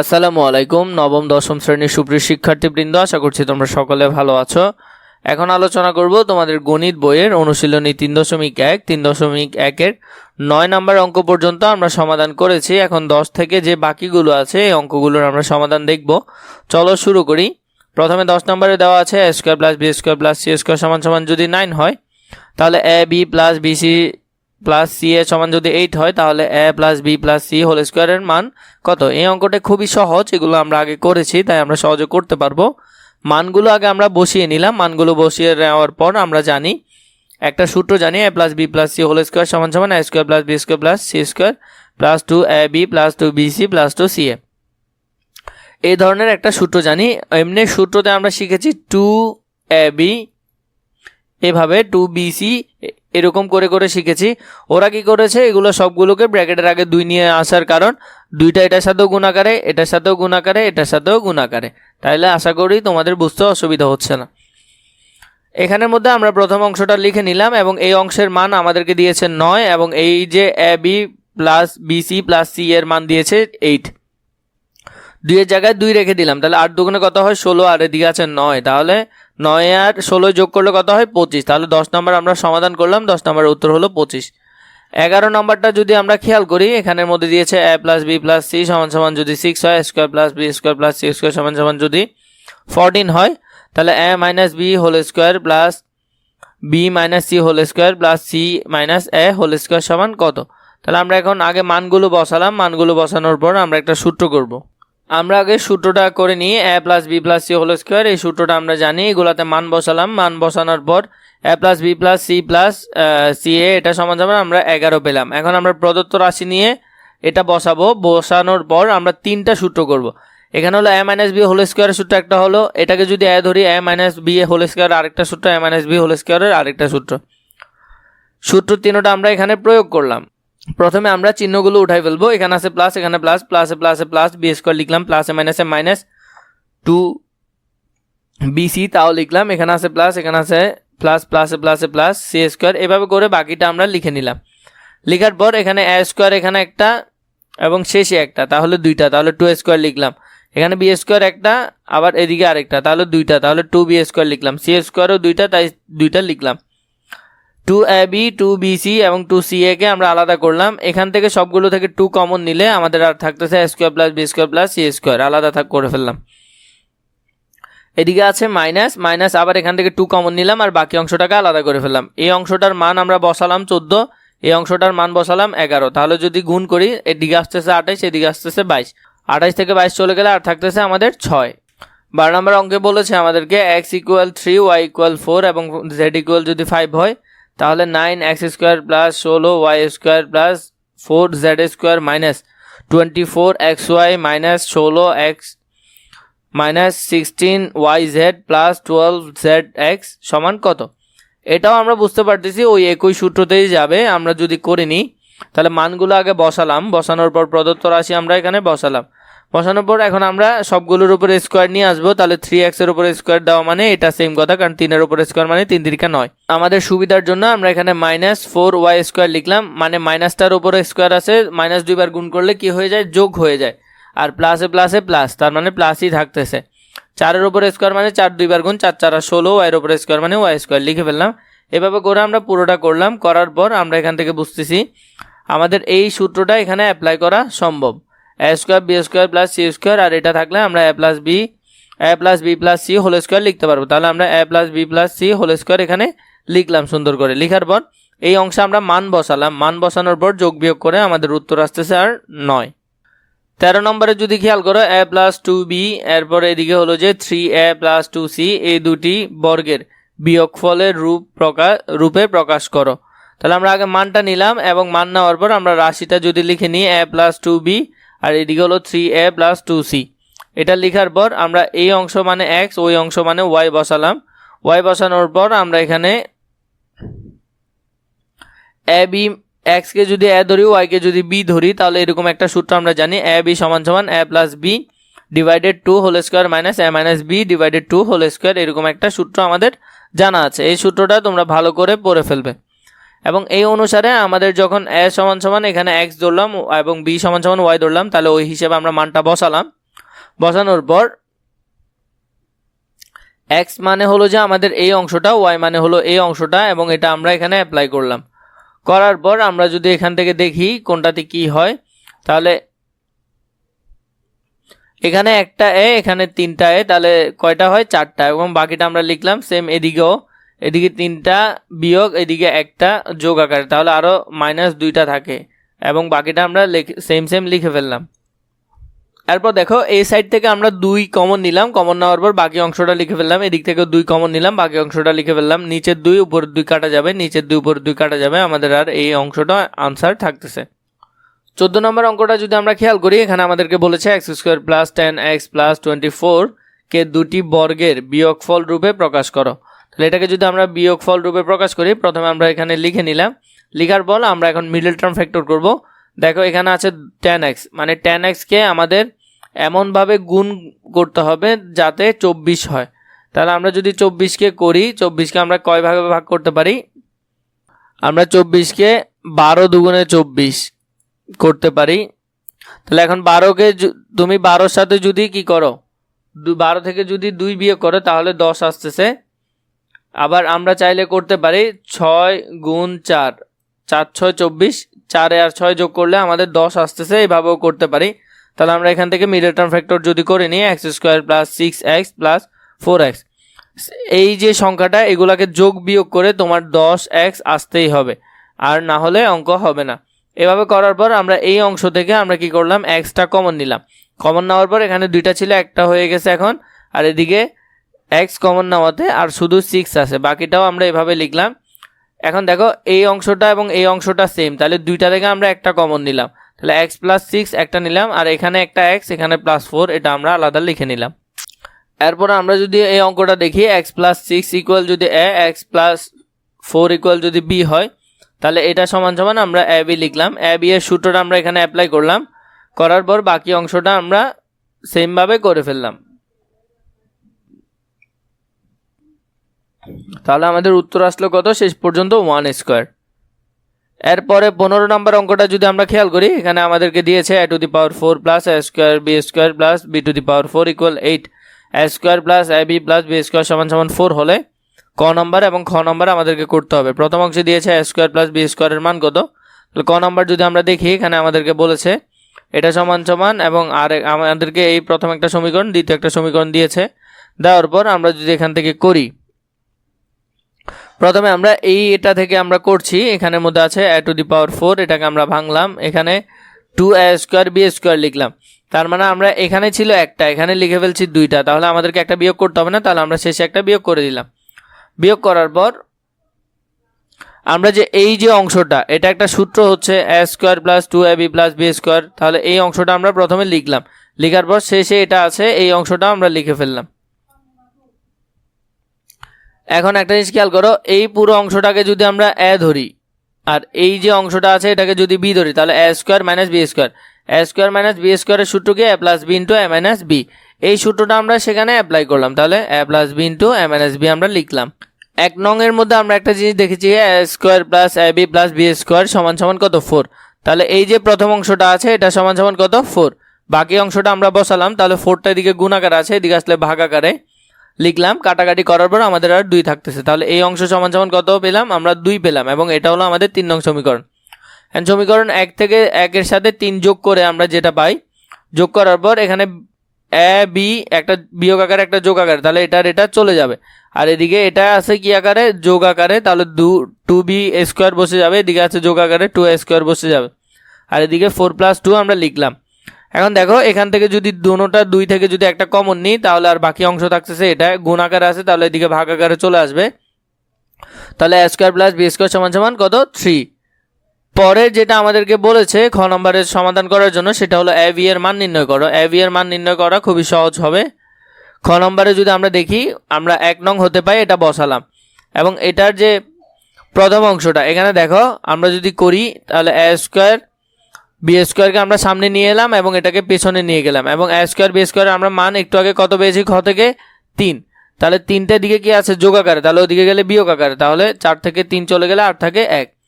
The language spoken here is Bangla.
আসসালামু আলাইকুম, নবম, দশম শ্রেণির সুপ্রিয় শিক্ষার্থীবৃন্দ, আশা করছি তোমরা সকলে ভালো আছো। এখন আলোচনা করব তোমাদের গণিত বইয়ের অনুশীলনী তিন দশমিক এক, তিন দশমিক একের নয় নাম্বার অঙ্ক পর্যন্ত আমরা সমাধান করেছি। এখন দশ থেকে যে বাকিগুলো আছে, এই অঙ্কগুলোর আমরা সমাধান দেখব। চলো শুরু করি। প্রথমে দশ নম্বরে দেওয়া আছে A square plus B square plus C square সমান সমান যদি নাইন হয়, তাহলে A B plus B C plus C A সমান যদি এইট হয়, তাহলে A plus B plus C whole স্কোয়ারের মান কত? এই অঙ্কটা খুবই সহজ, এগুলো আমরা আগে করেছি, তাই আমরা সহজে করতে পারব। মানগুলো আগে আমরা বসিয়ে নিলাম, মানগুলো বসিয়ে নেওয়ার পর আমরা জানি, একটা সূত্র জানি A plus B plus C whole square সমান সমান A square plus B square plus C square plus two A B plus two B C plus two C A এই ধরনের একটা সূত্র জানি, এমনি সূত্রতে আমরা শিখেছি টু এ বি এভাবে টু বিসি এরকম করে করে শিখেছি। ওরা কি করেছে? এগুলো সবগুলোকে ব্র্যাকেটের আগে দুই নিয়ে আসার কারণ, দুইটা এটার সাথেও গুণাকারে এটার সাথেও গুণাকারে এটার সাথেও গুণাকারে তাইলে আশা করি তোমাদের বুঝতে অসুবিধা হচ্ছে না। এখানের মধ্যে আমরা প্রথম অংশটা লিখে নিলাম এবং এই অংশের মান আমাদেরকে দিয়েছে নয় এবং এই যে A B plus B C plus C এর মান দিয়েছে এইট দুইয়ের জায়গায় দুই রেখে দিলাম। তাহলে আট দুগুণে কত হয়? ষোলো, আর এদিকে আছে নয়। তাহলে নয় আর ষোলো যোগ করলে কত হয়? পঁচিশ। তাহলে দশ নম্বর আমরা সমাধান করলাম। দশ নম্বরের উত্তর হলো পঁচিশ। এগারো নম্বরটা যদি আমরা খেয়াল করি, এখানের মধ্যে দিয়েছে A plus B plus C সমান সমান যদি সিক্স হয় square plus B square plus C square সমান সমান যদি ফোরটিন হয়, তাহলে A minus B whole square plus B minus C whole square plus C minus A whole square সমান কত? তাহলে আমরা এখন আগে মানগুলো বসালাম। মানগুলো বসানোর পর আমরা একটা সূত্র করব। আমরা আগে সূত্রটা করে নিই A plus B plus C whole square এই সূত্রটা আমরা জানি, এগুলাতে মান বসালাম, মান বসানোর পর A plus B plus C plus C A এটা সমান সমান আমরা এগারো পেলাম। এখন আমরা প্রদত্ত রাশি নিয়ে এটা বসাবো, বসানোর পর আমরা তিনটা সূত্র করব। এখানে হলো এ মাইনাস বি হোল স্কোয়ারের সূত্র একটা হলো, এটাকে যদি এ ধরি A minus B A whole square আরেকটা সূত্র এ মাইনাস বি হোল স্কোয়ারের আরেকটা সূত্র। সূত্র তিনটা আমরা এখানে প্রয়োগ করলাম। প্রথমে আমরা চিহ্নগুলো উঠাই ফেলব। এখানে আছে প্লাস এখানে প্লাস প্লাসে প্লাসে প্লাস বি স্কোয়ার লিখলাম প্লাসে মাইনাসে মাইনাস টু বিসি তাও লিখলাম। এখানে আছে প্লাস এখানে আছে প্লাস প্লাসে প্লাসে প্লাস সি স্কোয়ার এভাবে করে বাকিটা আমরা লিখে নিলাম। লেখার পর এখানে এ স্কোয়ার এখানে একটা এবং শেষে একটা, তাহলে দুইটা, তাহলে টু স্কোয়ার লিখলাম। এখানে বি স্কোয়ার একটা, আবার এদিকে আরেকটা, তাহলে দুইটা, তাহলে টু বি স্কোয়ার লিখলাম। সি স্কোয়ারও দুইটা, তাই দুইটা লিখলাম। Two A, B, two B, C এবং টু সি এ কে আমরা আলাদা করলাম। এখান থেকে সবগুলো থেকে টু কমন নিলে আমাদের আর থাকতেছে A square plus B square plus C square আলাদা থাক, করে ফেললাম। এদিকে আছে মাইনাস মাইনাস আবার এখান থেকে টু কমন নিলাম আর বাকি অংশটাকে আলাদা করে ফেললাম। এই অংশটার মান আমরা বসালাম চোদ্দ, এই অংশটার মান বসালাম এগারো। তাহলে যদি গুণ করি, এদিকে আসতেছে আঠাইশ, এদিকে আসতেছে বাইশ। আঠাইশ থেকে বাইশ চলে গেলে আর থাকতেছে আমাদের ছয়। বারো নম্বর অঙ্কে বলেছে আমাদেরকে X equal three Y equal four এবং জেড ইকুয়াল যদি ফাইভ হয় তাহলে নাইন এক্স স্কোয়ার প্লাস ষোলো Y square plus four Z square minus twenty four X Y minus ষোলো X minus sixteen Y Z plus twelve Z X সমান কত? এটাও আমরা বুঝতে পারতেছি, ওই একই সূত্রতেই যাবে, আমরা যদি করে নিই, তাহলে মানগুলো আগে বসালাম, বসানোর পর প্রদত্ত রাশি আমরা এখানে বসালাম। বসানোর পর এখন আমরা সবগুলোর উপরে স্কোয়ার নিয়ে আসব। তাহলে থ্রি এক্সের উপরে স্কোয়ার দেওয়া মানে এটা সেম কথা, কারণ তিনের উপরে স্কোয়ার মানে তিন তিরিকা নয়। আমাদের সুবিধার জন্য আমরা এখানে মাইনাস ফোর ওয়াই স্কোয়ার লিখলাম মানে মাইনাসটার উপরে স্কোয়ার আছে মাইনাস দুইবার গুণ করলে কি হয়ে যায়? যোগ হয়ে যায়। আর প্লাসে প্লাসে প্লাস তার মানে প্লাসই থাকতেছে। চারের উপরে স্কোয়ার মানে চার দুইবার গুণ চার চার আর ষোলো ওয়াইয়ের উপরে স্কোয়ার মানে ওয়াই স্কোয়ার লিখে ফেললাম। এভাবে করে আমরা পুরোটা করলাম, করার পর আমরা এখান থেকে বুঝতেছি, আমাদের এই সূত্রটা এখানে অ্যাপ্লাই করা সম্ভব। A square B square plus C square আর এটা থাকলে আমরা A plus B A plus B plus C whole square লিখতে পারব। তাহলে আমরা A plus B plus C whole square এখানে লিখলাম সুন্দর করে। লিখার পর এই অংশে আমরা মান বসালাম। মান বসানোর পর যোগ বিয়োগ করে আমাদের উত্তর আসতেছে আর নয়। তেরো নম্বরে যদি খেয়াল করো এ প্লাস টু বি এরপর এদিকে হলো যে three A plus two C এই দুটি বর্গের বিয়োগফলের রূপ প্রকাশ, রূপে প্রকাশ করো। তাহলে আমরা আগে মানটা নিলাম এবং মান নেওয়ার পর আমরা রাশিটা যদি লিখে নিই এ প্লাস টু বি আর এদিকে হলো three A plus two C এটা লেখার পর আমরা এই অংশ মানে এক্স ওই অংশ মানে ওয়াই বসালাম। ওয়াই বসানোর পর আমরা এখানে এ বি এক্সকে যদি এ ধরি ওয়াইকে যদি বি ধরি, তাহলে এরকম একটা সূত্র আমরা জানি এ বি সমান সমান A plus B divided two whole square minus A minus B divided two whole square এরকম একটা সূত্র আমাদের জানা আছে। এই সূত্রটা তোমরা ভালো করে পড়ে ফেলবে। এবং এই অনুসারে আমাদের যখন এ সমান সমান এখানে এক্স ধরলাম এবং বি সমান সমান ওয়াই ধরলাম, তাহলে ওই হিসেবে আমরা মানটা বসালাম। বসানোর পর এক্স মানে হলো যে আমাদের এই অংশটা ওয়াই মানে হলো এই অংশটা, এবং এটা আমরা এখানে অ্যাপ্লাই করলাম। করার পর আমরা যদি এখান থেকে দেখি কোনটাতে কি হয়, তাহলে এখানে একটা এ, এখানে তিনটা এ, তাহলে কয়টা হয়? চারটা, এবং বাকিটা আমরা লিখলাম সেম এদিকেও। এদিকে তিনটা বিয়োগ, এদিকে একটা যোগ আকারে। তাহলে আরও মাইনাস দুইটা থাকে এবং বাকিটা আমরা সেম সেম লিখে ফেললাম। এরপর দেখো, এই সাইড থেকে আমরা দুই কমন নিলাম। কমন নেওয়ার পর বাকি অংশটা লিখে ফেললাম। এদিক থেকে দুই কমন নিলাম। বাকি অংশটা লিখে ফেললাম। নিচের দুই উপর দুই কাটা যাবে। নিচের দুই উপর দুই কাটা যাবে। আমাদের আর এই অংশটা আনসার থাকতেছে। চোদ্দ নম্বর অঙ্কটা যদি আমরা খেয়াল করি, এখানে আমাদেরকে বলেছে X square plus ten X plus twenty four কে দুটি বর্গের বিয়োগফল রূপে প্রকাশ করো। তাহলে এটাকে যদি আমরা বিয়োগফল রূপে প্রকাশ করি, প্রথমে আমরা এখানে লিখে নিলাম। লিখার পর আমরা এখন মিডল টার্ম ফ্যাক্টর করব। দেখো, এখানে আছে টেন এক্স মানে টেন এক্সকে আমাদের এমনভাবে গুণ করতে হবে যাতে চব্বিশ হয়। তাহলে আমরা যদি চব্বিশকে করি চব্বিশকে আমরা কয় ভাগে ভাগ করতে পারি? আমরা চব্বিশকে বারো দুগুণে চব্বিশ করতে পারি। তাহলে এখন বারোকে তুমি বারোর সাথে যদি কি করো? বারো থেকে যদি দুই বিয়ে করো, তাহলে দশ আসতেছে। আবার আমরা চাইলে করতে পারি ছয় গুণ চার। চার, ছয়, চব্বিশ, চারে আর ছয় যোগ করলে আমাদের দশ আসতেছে, এইভাবেও করতে পারি। তাহলে আমরা এখান থেকে মিডল টার্ম ফ্যাক্টর যদি করে নিই X square plus six X plus four X এই যে সংখ্যাটা, এগুলাকে যোগ বিয়োগ করে তোমার দশ এক্স আসতেই হবে। আর না হলে অঙ্ক হবে না। এভাবে করার পর আমরা এই অংশ থেকে আমরা কি করলাম এক্সটা কমন নিলাম। কমন নেওয়ার পর এখানে দুইটা ছিল, একটা হয়ে গেছে এখন। আর এদিকে এক্স কমন নেওয়াতে আর শুধু সিক্স আছে। বাকিটাও আমরা এভাবে লিখলাম। এখন দেখো, এই অংশটা এবং এই অংশটা সেম তাহলে দুইটা থেকে আমরা একটা কমন নিলাম। তাহলে এক্স প্লাস সিক্স একটা নিলাম, আর এখানে একটা এক্স এখানে প্লাস ফোর এটা আমরা আলাদা লিখে নিলাম। এরপর আমরা যদি এই অঙ্কটা দেখি এক্স প্লাস সিক্স ইকুয়াল যদি A X plus four equal যদি বি হয়, তাহলে এটা সমান সমান আমরা এ বি লিখলাম। এ বি এর সূত্রটা আমরা এখানে অ্যাপ্লাই করলাম। করার পর বাকি অংশটা আমরা সেমভাবে করে ফেললাম। তাহলে আমাদের উত্তর আসলো কত? শেষ পর্যন্ত ওয়ান স্কোয়ার এরপরে পনেরো নম্বর অঙ্কটা যদি আমরা খেয়াল করি, এখানে আমাদেরকে দিয়েছে A to the power four plus A square B square plus B to the power four equal eight A square plus A B plus B square সমান সমান ফোর হলে ক নম্বর এবং খ নম্বর আমাদেরকে করতে হবে। প্রথম অংশে দিয়েছে এ স্কোয়ার প্লাস বি স্কোয়ারের মান কত? তাহলে ক নম্বর যদি আমরা দেখি, এখানে আমাদেরকে বলেছে এটা সমান সমান এবং আর আমাদেরকে এই প্রথম একটা সমীকরণ, দ্বিতীয় একটা সমীকরণ দিয়েছে। দেওয়ার পর আমরা যদি এখান থেকে করি প্রথমে আমরা এই এটা থেকে আমরা করছি, এখানের মধ্যে আছে এ টু দি পাওয়ার ফোর এটাকে আমরা ভাঙলাম, এখানে two A square B square লিখলাম। তার মানে আমরা এখানে ছিল একটা, এখানে লিখে ফেলছি দুইটা, তাহলে আমাদেরকে একটা বিয়োগ করতে হবে না, তাহলে আমরা শেষে একটা বিয়োগ করে দিলাম। বিয়োগ করার পর আমরা যে এই যে অংশটা, এটা একটা সূত্র হচ্ছে A square plus two A B plus B square তাহলে এই অংশটা আমরা প্রথমে লিখলাম। লেখার পর শেষে এটা আছে, এই অংশটা আমরা লিখে ফেললাম। এখন একটা জিনিস খেয়াল করো, এই পুরো অংশটাকে যদি আমরা এ ধরি, আর এই যে অংশটা আছে এটাকে যদি বি ধরি, তাহলে A square minus B square. A square minus B স্কোয়ারের সূত্রকে A plus B into A minus B. এই সূত্রটা আমরা সেখানে অ্যাপ্লাই করলাম, তাহলে A plus B into A minus B আমরা লিখলাম। এক নং এর মধ্যে আমরা একটা জিনিস দেখেছি, A square plus A B plus B square সমান সমান কত? ফোর। তাহলে এই যে প্রথম অংশটা আছে, এটা সমান সমান কত? ফোর। বাকি অংশটা আমরা বসালাম, তাহলে ফোরটা এদিকে গুণাকার আছে, এদিকে আসলে ভাগাকারে লিখলাম, কাটাকাটি করার পর আমাদের আর দুই থাকতেছে। তাহলে এই অংশ সমান সমান কত পেলাম? আমরা দুই পেলাম এবং এটা হলো আমাদের তিন নং সমীকরণ। And সমীকরণ এক থেকে একের সাথে তিন যোগ করে আমরা যেটা পাই, যোগ করার পর এখানে এ, বি একটা বিয়োগ আকারে, একটা যোগ আকারে, তাহলে এটার এটা চলে যাবে। আর এদিকে এটা আছে কি আকারে? যোগ আকারে, তাহলে দু টু বি স্কোয়ার বসে যাবে, এদিকে আছে যোগ আকারে টু স্কোয়ার বসে যাবে। আর এদিকে ফোর প্লাস টু আমরা লিখলাম। এখন দেখো, এখান থেকে যদি দুটোটা দুই থেকে যদি একটা কমন নিই, তাহলে আর বাকি অংশ থাকতেছে এটা। গুণ আকারে আছে, তাহলে এদিকে ভাগ আকারে চলে আসবে। তাহলে A square plus B square সমান সমান কত? থ্রি পরে যেটা আমাদেরকে বলেছে, খ নম্বরের সমাধান করার জন্য, সেটা হলো এ এর মান নির্ণয় করো। এ এর মান নির্ণয় করা খুবই সহজ হবে। খ নম্বরে যদি আমরা দেখি, আমরা এক নং হতে পাই, এটা বসালাম। এবং এটার যে প্রথম অংশটা, এখানে দেখো, আমরা যদি করি, তাহলে এ স্কোয়ার বি স্কোয়ারকে আমরা সামনে নিয়ে এলাম এবং এটাকে পেছনে নিয়ে গেলাম এবং এ স্কোয়ার বি স্কোয়ার আমরা মান একটু আগে কত পেয়েছি? খ থেকে তিন। তাহলে তিনটে দিকে কি আছে? যোগ আকারে। তাহলে ওদিকে গেলে বিয়োগ আকারে। তাহলে চার থেকে তিন চলে গেলে আট থাকে এক।